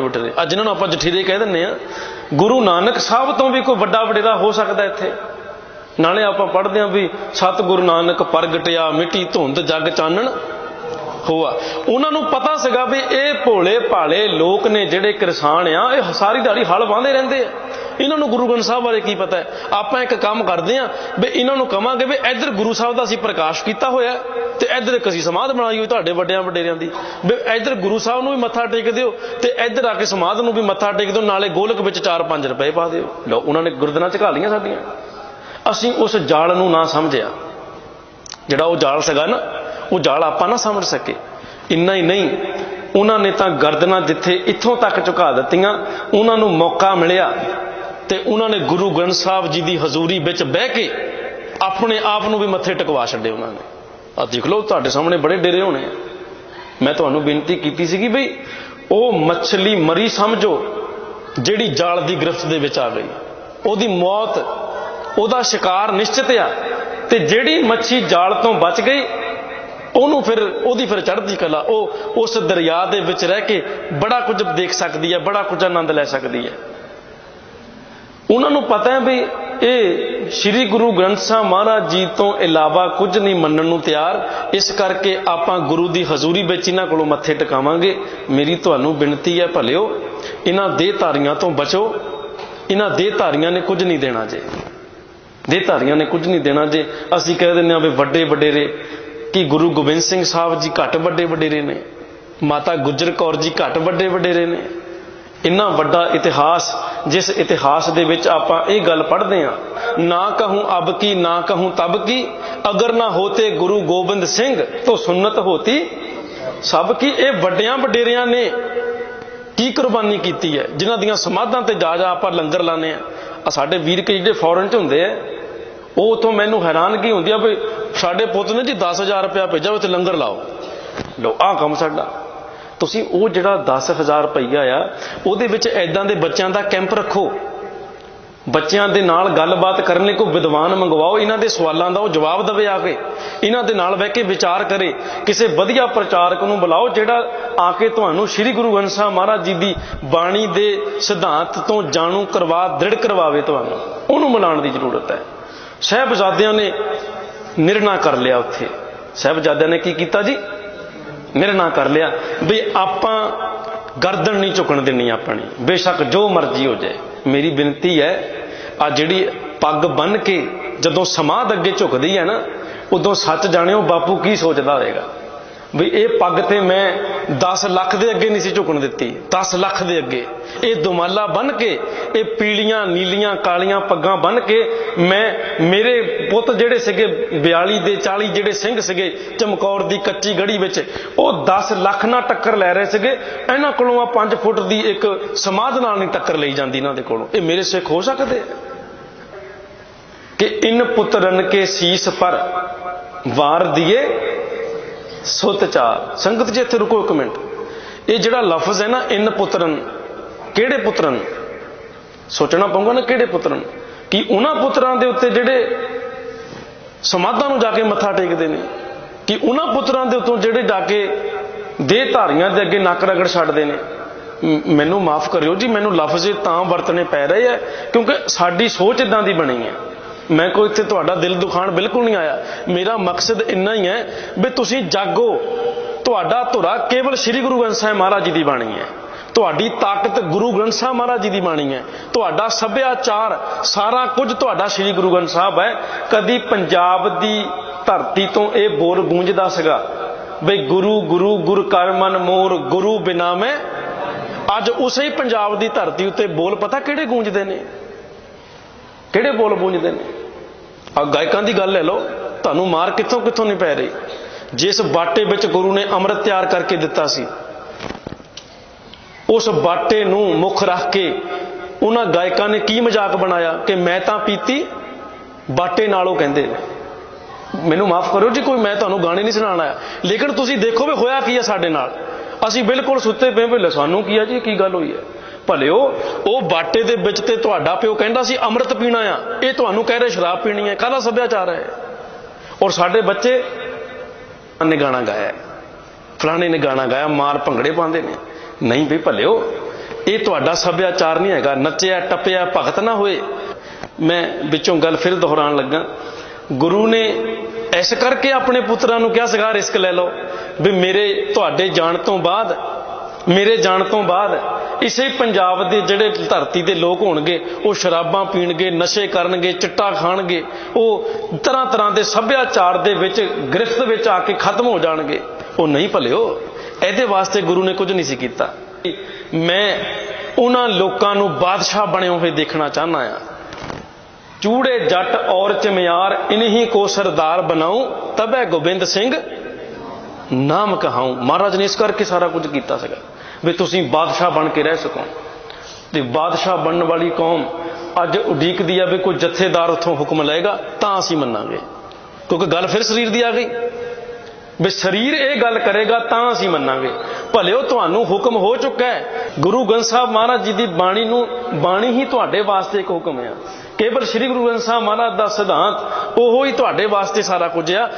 ਵੱਡੇ ਵਡੇਰੇ ਅੱਜ ਇਹਨਾਂ ਨੂੰ ਆਪਾਂ ਜਠੀਰੇ ਕਹਿ ਦਿੰਨੇ ਆ ਗੁਰੂ ਨਾਨਕ ਸਾਹਿਬ ਤੋਂ ਵੀ ਕੋਈ ਵੱਡਾ ਵਡੇਰਾ ਹੋ ਸਕਦਾ ਇੱਥੇ। ਨਾਲੇ ਆਪਾਂ ਪੜ੍ਹਦੇ ਆ ਵੀ ਸਤਿਗੁਰੂ ਨਾਨਕ ਪ੍ਰਗਟਿਆ, ਮਿੱਟੀ ਧੁੰਦ ਜਗ ਚਾਨਣ ਹੋਆ। ਉਹਨਾਂ ਨੂੰ ਪਤਾ ਸੀਗਾ ਵੀ ਇਹ ਭੋਲੇ ਭਾਲੇ ਲੋਕ ਨੇ ਜਿਹੜੇ ਕਿਸਾਨ ਆ, ਇਹ ਸਾਰੀ ਦਿਹਾੜੀ ਹਲ ਵਾਹੁੰਦੇ ਰਹਿੰਦੇ ਆ। ਇਹਨਾਂ ਨੂੰ ਗੁਰੂ ਗ੍ਰੰਥ ਸਾਹਿਬ ਬਾਰੇ ਕੀ ਪਤਾ ਹੈ? ਆਪਾਂ ਇੱਕ ਕੰਮ ਕਰਦੇ ਆ ਵੀ ਇਹਨਾਂ ਨੂੰ ਕਵਾਂਗੇ ਵੀ ਇੱਧਰ ਗੁਰੂ ਸਾਹਿਬ ਦਾ ਅਸੀਂ ਪ੍ਰਕਾਸ਼ ਕੀਤਾ ਹੋਇਆ ਤੇ ਇੱਧਰ ਇੱਕ ਅਸੀਂ ਸਮਾਧ ਬਣਾਈ ਹੋਈ ਤੁਹਾਡੇ ਵੱਡਿਆਂ ਵਡੇਰਿਆਂ ਦੀ। ਵੀ ਇੱਧਰ ਗੁਰੂ ਸਾਹਿਬ ਨੂੰ ਵੀ ਮੱਥਾ ਟੇਕ ਦਿਓ ਤੇ ਇੱਧਰ ਆ ਕੇ ਸਮਾਧ ਨੂੰ ਵੀ ਮੱਥਾ ਟੇਕ ਦਿਓ, ਨਾਲੇ ਗੋਲਕ ਵਿੱਚ 4-5 ਰੁਪਏ ਪਾ ਦਿਓ। ਲਓ, ਉਹਨਾਂ ਨੇ ਗੁਰਦਨਾ ਝਕਾ ਲੀਆਂ ਸਾਡੀਆਂ। ਅਸੀਂ ਉਸ ਜਾਲ ਨੂੰ ਨਾ ਸਮਝਿਆ। ਜਿਹੜਾ ਉਹ ਜਾਲ ਸੀਗਾ ਨਾ, ਉਹ ਜਾਲ ਆਪਾਂ ਨਾ ਸਮਝ ਸਕੇ। ਇੰਨਾ ਹੀ ਨਹੀਂ, ਉਹਨਾਂ ਨੇ ਤਾਂ ਗਰਦਨਾਂ ਜਿੱਥੇ ਇੱਥੋਂ ਤੱਕ ਝੁਕਾ ਦਿੱਤੀਆਂ, ਉਹਨਾਂ ਨੂੰ ਮੌਕਾ ਮਿਲਿਆ। ਤੇ ਉਹਨਾਂ ਨੇ ਗੁਰੂ ਗ੍ਰੰਥ ਸਾਹਿਬ ਜੀ ਦੀ ਹਜ਼ੂਰੀ ਵਿੱਚ ਬਹਿ ਕੇ ਆਪਣੇ ਆਪ ਨੂੰ ਵੀ ਮੱਥੇ ਟਿਕਵਾ ਛੱਡੇ ਉਹਨਾਂ ਨੇ। ਆ ਦੇਖ ਲਓ, ਤੁਹਾਡੇ ਸਾਹਮਣੇ ਬੜੇ ਡੇਰੇ ਹੋਣੇ ਆ। ਮੈਂ ਤੁਹਾਨੂੰ ਬੇਨਤੀ ਕੀਤੀ ਸੀਗੀ ਬਈ ਉਹ ਮੱਛਲੀ ਮਰੀ ਸਮਝੋ, ਜਿਹੜੀ ਜਾਲ ਦੀ ਗ੍ਰਿਫਤ ਦੇ ਵਿੱਚ ਆ ਗਈ। ਉਹਦੀ ਮੌਤ, ਉਹਦਾ ਸ਼ਿਕਾਰ ਨਿਸ਼ਚਿਤ ਆ ਤੇ ਜਿਹੜੀ ਮੱਛੀ ਜਾਲ ਤੋਂ ਬਚ ਗਈ, ਉਹਨੂੰ ਫਿਰ, ਉਹਦੀ ਫਿਰ ਚੜ੍ਹਦੀ ਕਲਾ, ਉਹ ਉਸ ਦਰਿਆ ਦੇ ਵਿੱਚ ਰਹਿ ਕੇ ਬੜਾ ਕੁਝ ਦੇਖ ਸਕਦੀ ਹੈ ਬੜਾ ਕੁਝ ਆਨੰਦ ਲੈ ਸਕਦੀ ਹੈ ਉਹਨਾਂ ਨੂੰ ਪਤਾ ਹੈ ਵੀ ਇਹ ਸ੍ਰੀ ਗੁਰੂ ਗ੍ਰੰਥ ਸਾਹਿਬ ਮਹਾਰਾਜ ਜੀ ਤੋਂ ਇਲਾਵਾ ਕੁਝ ਨਹੀਂ ਮੰਨਣ ਨੂੰ ਤਿਆਰ। ਇਸ ਕਰਕੇ ਆਪਾਂ ਗੁਰੂ ਦੀ ਹਜ਼ੂਰੀ ਵਿੱਚ ਇਹਨਾਂ ਕੋਲੋਂ ਮੱਥੇ ਟਿਕਾਵਾਂਗੇ। ਮੇਰੀ ਤੁਹਾਨੂੰ ਬੇਨਤੀ ਹੈ, ਭਲਿਓ, ਇਹਨਾਂ ਦੇਹਧਾਰੀਆਂ ਤੋਂ ਬਚੋ। ਇਹਨਾਂ ਦੇਹਧਾਰੀਆਂ ਨੇ ਕੁਝ ਨਹੀਂ ਦੇਣਾ ਜੇ। ਦੇਹਧਾਰੀਆਂ ਨੇ ਕੁਝ ਨਹੀਂ ਦੇਣਾ ਜੇ। ਅਸੀਂ ਕਹਿ ਦਿੰਦੇ ਹਾਂ ਵੀ ਵੱਡੇ ਵਡੇਰੇ, ਕਿ ਗੁਰੂ ਗੋਬਿੰਦ ਸਿੰਘ ਸਾਹਿਬ ਜੀ ਘੱਟ ਵੱਡੇ ਵਡੇਰੇ ਨੇ। ਮਾਤਾ ਗੁਜਰ ਕੌਰ ਜੀ ਘੱਟ ਵੱਡੇ ਵਡੇਰੇ ਨੇ। ਇੰਨਾ ਵੱਡਾ ਇਤਿਹਾਸ, ਜਿਸ ਇਤਿਹਾਸ ਦੇ ਵਿੱਚ ਆਪਾਂ ਇਹ ਗੱਲ ਪੜ੍ਹਦੇ ਆ ਨਾ ਕਹੂੰ ਅਬ ਕੀ, ਨਾ ਕਹੂੰ ਤਬ ਕੀ, ਅਗਰ ਨਾ ਹੋਤੇ ਗੁਰੂ ਗੋਬਿੰਦ ਸਿੰਘ, ਤਾਂ ਸੁਨਨਤ ਹੋਤੀ ਸਭ ਕੀ। ਇਹ ਵੱਡਿਆਂ ਵਡੇਰਿਆਂ ਨੇ ਕੀ ਕੁਰਬਾਨੀ ਕੀਤੀ ਹੈ? ਜਿਨ੍ਹਾਂ ਦੀਆਂ ਸਮਾਧਾਂ ਤੇ ਜਾ ਜਾ ਆਪਾਂ ਲੰਗਰ ਲਾਣੇ ਆ ਸਾਡੇ ਵੀਰ ਕੇ ਜਿਹੜੇ ਫੋਰਨ 'ਚ ਹੁੰਦੇ ਆ, ਉਹ ਉਥੋਂ ਮੈਨੂੰ ਹੈਰਾਨਗੀ ਹੁੰਦੀ ਆ ਵੀ ਸਾਡੇ ਪੁੱਤ ਨੇ ਜੀ 10000 ਰੁਪਇਆ ਭੇਜਿਆ ਉੱਥੇ ਲੰਗਰ ਲਾਓ। ਲਓ, ਆਹ ਕੰਮ ਸਾਡਾ। ਤੁਸੀਂ ਉਹ ਜਿਹੜਾ 10000 ਰੁਪਈਆ ਆ, ਉਹਦੇ ਵਿੱਚ ਐਦਾਂ ਦੇ ਬੱਚਿਆਂ ਦਾ ਕੈਂਪ ਰੱਖੋ। ਬੱਚਿਆਂ ਦੇ ਨਾਲ ਗੱਲਬਾਤ ਕਰਨ ਲਈ ਕੋਈ ਵਿਦਵਾਨ ਮੰਗਵਾਓ, ਇਹਨਾਂ ਦੇ ਸਵਾਲਾਂ ਦਾ ਉਹ ਜਵਾਬ ਦੇਵੇ ਆ ਕੇ। ਇਹਨਾਂ ਦੇ ਨਾਲ ਬਹਿ ਕੇ ਵਿਚਾਰ ਕਰੇ, ਕਿਸੇ ਵਧੀਆ ਪ੍ਰਚਾਰਕ ਨੂੰ ਬੁਲਾਓ, ਜਿਹੜਾ ਆ ਕੇ ਤੁਹਾਨੂੰ ਸ੍ਰੀ ਗੁਰੂ ਗ੍ਰੰਥ ਸਾਹਿਬ ਮਹਾਰਾਜ ਜੀ ਦੀ ਬਾਣੀ ਦੇ ਸਿਧਾਂਤ ਤੋਂ ਜਾਣੂ ਕਰਵਾ, ਦ੍ਰਿੜ ਕਰਵਾਵੇ ਤੁਹਾਨੂੰ। ਉਹਨੂੰ ਮਿਲਾਉਣ ਦੀ ਜ਼ਰੂਰਤ ਹੈ। ਸਹਿਬਜ਼ਾਦਿਆਂ ਨੇ ਨਿਰਣਾ ਕਰ ਲਿਆ ਉੱਥੇ। ਸਹਿਬਜ਼ਾਦਿਆਂ ਨੇ ਕੀ ਕੀਤਾ ਜੀ? ਮੇਰੇ ਨਿਰਣਾ ਕਰ ਲਿਆ। ਵੀ ਆਪਾਂ ਗਰਦਨ ਨਹੀਂ ਝੁਕਣ ਦੇਣੀ ਆਪਣੀ। ਬੇਸ਼ੱਕ ਜੋ ਮਰਜ਼ੀ ਹੋ ਜਾਏ। ਮੇਰੀ ਬੇਨਤੀ ਹੈ, ਆ ਜਿਹੜੀ ਪੱਗ ਬੰਨ ਕੇ ਜਦੋਂ ਸਮਾਧ ਅੱਗੇ ਝੁਕਦੀ ਹੈ ਨਾ, ਉਦੋਂ ਸੱਚ ਜਾਣਿਓ ਬਾਪੂ ਕੀ ਸੋਚਦਾ ਹੋਵੇਗਾ ਵੀ ਇਹ ਪੱਗ ਤੇ ਮੈਂ 10 ਲੱਖ ਦੇ ਅੱਗੇ ਨਹੀਂ ਸੀ ਝੁਕਣ ਦਿੱਤੀ। 10 ਲੱਖ ਦੇ ਅੱਗੇ। ਇਹ ਦੁਮਾਲਾ ਬੰਨ ਕੇ, ਇਹ ਪੀਲੀਆਂ, ਨੀਲੀਆਂ, ਕਾਲੀਆਂ ਪੱਗਾਂ ਬੰਨ ਕੇ ਮੈਂ ਮੇਰੇ ਪੁੱਤ ਜਿਹੜੇ ਸੀਗੇ 42 ਦੇ 40 ਜਿਹੜੇ ਸਿੰਘ ਸੀਗੇ, ਚਮਕੌਰ ਦੀ ਕੱਚੀ ਗੜੀ ਵਿੱਚ, ਉਹ 10 ਲੱਖ ਨਾਲ ਟੱਕਰ ਲੈ ਰਹੇ ਸੀਗੇ। ਇਹਨਾਂ ਕੋਲੋਂ ਆ 5 ਫੁੱਟ ਦੀ ਇੱਕ ਸਮਾਧ ਨਾਲ ਨਹੀਂ ਟੱਕਰ ਲਈ ਜਾਂਦੀ ਇਹਨਾਂ ਦੇ ਕੋਲੋਂ। ਇਹ ਮੇਰੇ ਸਿੱਖ ਹੋ ਸਕਦੇ ਕਿ ਇਨ ਪੁੱਤਰਨ ਕੇ ਸੀਸ ਪਰ ਵਾਰ ਦੀਏ ਸੁਤ ਚਾਰ ਸੰਗਤ ਜੀ, ਇੱਥੇ ਰੁਕੋ ਇੱਕ ਮਿੰਟ। ਇਹ ਜਿਹੜਾ ਲਫ਼ਜ਼ ਹੈ ਨਾ, ਇਨ ਪੁੱਤਰਨ, ਕਿਹੜੇ ਪੁੱਤਰਨ? ਸੋਚਣਾ ਪਊਗਾ ਨਾ ਕਿਹੜੇ ਪੁੱਤਰਨ? ਕਿ ਉਹਨਾਂ ਪੁੱਤਰਾਂ ਦੇ ਉੱਤੇ ਜਿਹੜੇ ਸਮਾਧਾਂ ਨੂੰ ਜਾ ਕੇ ਮੱਥਾ ਟੇਕਦੇ ਨੇ, ਕਿ ਉਹਨਾਂ ਪੁੱਤਰਾਂ ਦੇ ਉੱਤੋਂ ਜਿਹੜੇ ਜਾ ਕੇ ਦੇਹ ਧਾਰੀਆਂ ਦੇ ਅੱਗੇ ਨੱਕ ਰਗੜ ਛੱਡਦੇ ਨੇ। ਮੈਨੂੰ ਮਾਫ ਕਰਿਓ ਜੀ, ਮੈਨੂੰ ਲਫ਼ਜ਼ ਤਾਂ ਵਰਤਣੇ ਪੈ ਰਹੇ ਆ, ਕਿਉਂਕਿ ਸਾਡੀ ਸੋਚ ਇਦਾਂ ਦੀ ਬਣੀ ਹੈ। ਮੈਂ ਕੋਈ ਇੱਥੇ ਤੁਹਾਡਾ ਦਿਲ ਦੁਖਾਣ ਬਿਲਕੁਲ ਨਹੀਂ ਆਇਆ। ਮੇਰਾ ਮਕਸਦ ਇੰਨਾ ਹੀ ਹੈ ਵੀ ਤੁਸੀਂ ਜਾਗੋ। ਤੁਹਾਡਾ ਧੁਰਾ ਕੇਵਲ ਸ੍ਰੀ ਗੁਰੂ ਗ੍ਰੰਥ ਸਾਹਿਬ ਮਹਾਰਾਜ ਜੀ ਦੀ ਬਾਣੀ ਹੈ। ਤੁਹਾਡੀ ਤਾਕਤ ਗੁਰੂ ਗ੍ਰੰਥ ਸਾਹਿਬ ਮਹਾਰਾਜ ਜੀ ਦੀ ਬਾਣੀ ਹੈ। ਤੁਹਾਡਾ ਸੱਭਿਆਚਾਰ ਸਾਰਾ ਕੁਝ ਤੁਹਾਡਾ ਸ੍ਰੀ ਗੁਰੂ ਗ੍ਰੰਥ ਸਾਹਿਬ ਹੈ। ਕਦੀ ਪੰਜਾਬ ਦੀ ਧਰਤੀ ਤੋਂ ਇਹ ਬੋਲ ਗੂੰਜਦਾ ਸੀਗਾ ਬਈ ਗੁਰੂ ਗੁਰੂ, ਗੁਰ ਕਰ ਮਨ ਮੋਰ, ਗੁਰੂ ਬਿਨਾ ਮੈਂ। ਅੱਜ ਉਸੇ ਹੀ ਪੰਜਾਬ ਦੀ ਧਰਤੀ ਉੱਤੇ ਬੋਲ ਪਤਾ ਕਿਹੜੇ ਗੂੰਜਦੇ ਨੇ? ਕਿਹੜੇ ਬੋਲ ਗੂੰਜਦੇ ਨੇ? ਆ ਗਾਇਕਾਂ ਦੀ ਗੱਲ ਲੈ ਲਓ, ਤੁਹਾਨੂੰ ਮਾਰ ਕਿੱਥੋਂ ਕਿੱਥੋਂ ਨਹੀਂ ਪੈ ਰਹੀ। ਜਿਸ ਬਾਟੇ ਵਿੱਚ ਗੁਰੂ ਨੇ ਅੰਮ੍ਰਿਤ ਤਿਆਰ ਕਰਕੇ ਦਿੱਤਾ ਸੀ, ਉਸ ਬਾਟੇ ਨੂੰ ਮੁੱਖ ਰੱਖ ਕੇ ਉਹਨਾਂ ਗਾਇਕਾਂ ਨੇ ਕੀ ਮਜ਼ਾਕ ਬਣਾਇਆ ਕਿ ਮੈਂ ਤਾਂ ਪੀਤੀ, ਬਾਟੇ ਨਾਲੋਂ ਕਹਿੰਦੇ ਮੈਨੂੰ ਮਾਫ ਕਰੋ ਜੀ, ਕੋਈ ਮੈਂ ਤੁਹਾਨੂੰ ਗਾਣੇ ਨਹੀਂ ਸੁਣਾਉਣ ਆਇਆ। ਲੇਕਿਨ ਤੁਸੀਂ ਦੇਖੋ ਵੀ ਹੋਇਆ ਕੀ ਹੈ ਸਾਡੇ ਨਾਲ। ਅਸੀਂ ਬਿਲਕੁਲ ਸੁੱਤੇ ਪਏ ਵੀ ਲੈ, ਸਾਨੂੰ ਕੀ ਹੈ ਜੀ, ਕੀ ਗੱਲ ਹੋਈ ਹੈ? ਭਲਿਓ, ਉਹ ਬਾਟੇ ਦੇ ਵਿੱਚ ਤੇ ਤੁਹਾਡਾ ਪਿਓ ਕਹਿੰਦਾ ਸੀ, ਅੰਮ੍ਰਿਤ ਪੀਣਾ ਆ। ਇਹ ਤੁਹਾਨੂੰ ਕਹਿ ਰਹੇ, ਸ਼ਰਾਬ ਪੀਣੀ ਹੈ ਕਾਹਦਾ ਸੱਭਿਆਚਾਰ ਹੈ? ਔਰ ਸਾਡੇ ਬੱਚੇ ਨੇ ਗਾਣਾ ਗਾਇਆ ਫਲਾਣੇ ਨੇ ਗਾਣਾ ਗਾਇਆ, ਮਾਰ ਭੰਗੜੇ ਪਾਉਂਦੇ ਨੇ। ਨਹੀਂ ਵੀ ਭਲਿਓ, ਇਹ ਤੁਹਾਡਾ ਸੱਭਿਆਚਾਰ ਨਹੀਂ ਹੈਗਾ। ਨੱਚਿਆ, ਟੱਪਿਆ, ਭਗਤ ਨਾ ਹੋਏ। ਮੈਂ ਵਿੱਚੋਂ ਗੱਲ ਫਿਰ ਦੁਹਰਾਉਣ ਲੱਗਾ। ਗੁਰੂ ਨੇ ਇਸ ਕਰਕੇ ਆਪਣੇ ਪੁੱਤਰਾਂ ਨੂੰ ਕਿਹਾ ਸੀਗਾ ਰਿਸਕ ਲੈ ਲਓ। ਵੀ ਮੇਰੇ ਤੁਹਾਡੇ ਜਾਣ ਤੋਂ ਬਾਅਦ, ਮੇਰੇ ਜਾਣ ਤੋਂ ਬਾਅਦ ਇਸੇ ਪੰਜਾਬ ਦੇ ਜਿਹੜੇ ਧਰਤੀ ਦੇ ਲੋਕ ਹੋਣਗੇ, ਉਹ ਸ਼ਰਾਬਾਂ ਪੀਣਗੇ, ਨਸ਼ੇ ਕਰਨਗੇ, ਚਿੱਟਾ ਖਾਣਗੇ, ਉਹ ਤਰ੍ਹਾਂ ਤਰ੍ਹਾਂ ਦੇ ਸੱਭਿਆਚਾਰ ਦੇ ਵਿੱਚ ਗ੍ਰਿਫਤ ਵਿੱਚ ਆ ਕੇ ਖਤਮ ਹੋ ਜਾਣਗੇ, ਉਹ ਨਹੀਂ ਭਲਿਓ। ਇਹਦੇ ਵਾਸਤੇ ਗੁਰੂ ਨੇ ਕੁਝ ਨਹੀਂ ਸੀ ਕੀਤਾ। ਮੈਂ ਉਹਨਾਂ ਲੋਕਾਂ ਨੂੰ ਬਾਦਸ਼ਾਹ ਬਣੇ ਹੋਏ ਦੇਖਣਾ ਚਾਹਨਾ ਆ ਚੂੜੇ, ਜੱਟ, ਔਰ ਚਮਿਆਰ, ਇਨਹੀ ਕੋ ਸਰਦਾਰ ਬਣਾਉ, ਤਬੈ ਗੋਬਿੰਦ ਸਿੰਘ ਨਾਮ ਕਹਾਉ। ਮਹਾਰਾਜ ਨੇ ਇਸ ਕਰਕੇ ਸਾਰਾ ਕੁਝ ਕੀਤਾ ਸੀਗਾ। ਵੀ ਤੁਸੀਂ ਬਾਦਸ਼ਾਹ ਬਣ ਕੇ ਰਹਿ ਸਕੋ। ਤੇ ਬਾਦਸ਼ਾਹ ਬਣਨ ਵਾਲੀ ਕੌਮ ਅੱਜ ਉਡੀਕਦੀ ਆ ਵੀ ਕੋਈ ਜਥੇਦਾਰ ਉੱਥੋਂ ਹੁਕਮ ਲਏਗਾ, ਤਾਂ ਅਸੀਂ ਮੰਨਾਂਗੇ। ਕਿਉਂਕਿ ਗੱਲ ਫਿਰ ਸਰੀਰ ਦੀ ਆ ਗਈ। ਵੀ ਸਰੀਰ ਇਹ ਗੱਲ ਕਰੇਗਾ, ਤਾਂ ਅਸੀਂ ਮੰਨਾਂਗੇ। ਭਲਿਓ ਤੁਹਾਨੂੰ ਹੁਕਮ ਹੋ ਚੁੱਕਾ ਹੈ। ਗੁਰੂ ਗ੍ਰੰਥ ਸਾਹਿਬ ਮਹਾਰਾਜ ਜੀ ਦੀ ਬਾਣੀ ਨੂੰ, ਬਾਣੀ ਹੀ ਤੁਹਾਡੇ ਵਾਸਤੇ ਇੱਕ ਹੁਕਮ ਹੈ ਕੇਵਲ ਸ੍ਰੀ ਗੁਰੂ ਗ੍ਰੰਥ ਸਾਹਿਬ ਮਹਾਰਾਜ ਦਾ ਸਿਧਾਂਤ, ਉਹੋ ਹੀ ਤੁਹਾਡੇ ਵਾਸਤੇ ਸਾਰਾ ਕੁਝ ਆ।